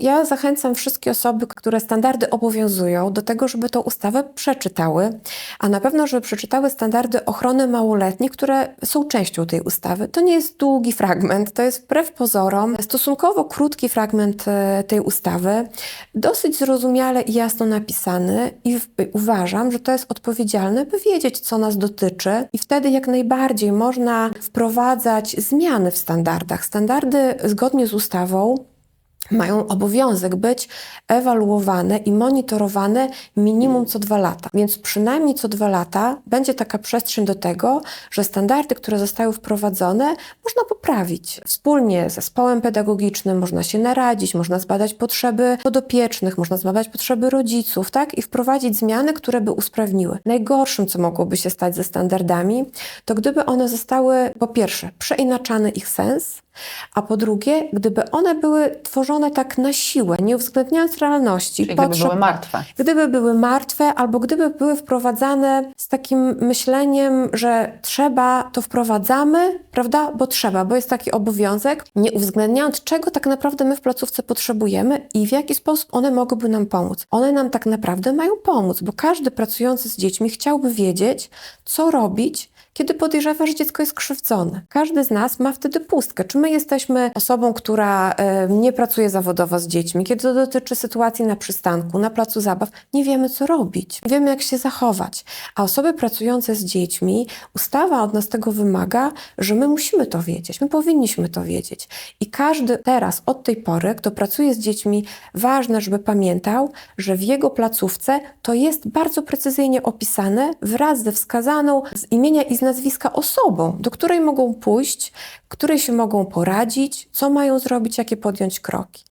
Ja zachęcam wszystkie osoby, które standardy obowiązują, do tego, żeby tą ustawę przeczytały, a na pewno, żeby przeczytały standardy ochrony małoletnich, które są częścią tej ustawy. To nie jest długi fragment, to jest wbrew pozorom stosunkowo krótki fragment e, tej ustawy, dosyć zrozumiale i jasno napisany i uważam, że to jest odpowiedzialne, by wiedzieć, co nas dotyczy i wtedy jak najbardziej można wprowadzać zmiany w standardach. Standardy zgodnie z ustawą mają obowiązek być ewaluowane i monitorowane minimum co dwa lata. Więc przynajmniej co dwa lata będzie taka przestrzeń do tego, że standardy, które zostały wprowadzone, można poprawić. Wspólnie z zespołem pedagogicznym można się naradzić, można zbadać potrzeby podopiecznych, można zbadać potrzeby rodziców, tak? I wprowadzić zmiany, które by usprawniły. Najgorszym, co mogłoby się stać ze standardami, to gdyby one zostały, po pierwsze, przeinaczany ich sens, a po drugie, gdyby one były tworzone tak na siłę, nie uwzględniając realności, Czyli gdyby były martwe. gdyby były martwe, albo gdyby były wprowadzane z takim myśleniem, że trzeba, to wprowadzamy, prawda? Bo trzeba, bo jest taki obowiązek, nie uwzględniając, czego tak naprawdę my w placówce potrzebujemy i w jaki sposób one mogłyby nam pomóc. One nam tak naprawdę mają pomóc, bo każdy pracujący z dziećmi chciałby wiedzieć, co robić, kiedy podejrzewa, że dziecko jest krzywdzone. Każdy z nas ma wtedy pustkę. Czy my jesteśmy osobą, która e, nie pracuje zawodowo z dziećmi, kiedy to dotyczy sytuacji na przystanku, na placu zabaw, nie wiemy, co robić, nie wiemy, jak się zachować. A osoby pracujące z dziećmi, ustawa od nas tego wymaga, że my musimy to wiedzieć, my powinniśmy to wiedzieć. I każdy teraz, od tej pory, kto pracuje z dziećmi, ważne, żeby pamiętał, że w jego placówce to jest bardzo precyzyjnie opisane wraz ze wskazaną z imienia i z nazwiska osobą, do której mogą pójść, której się mogą poradzić, co mają zrobić, jakie podjąć kroki.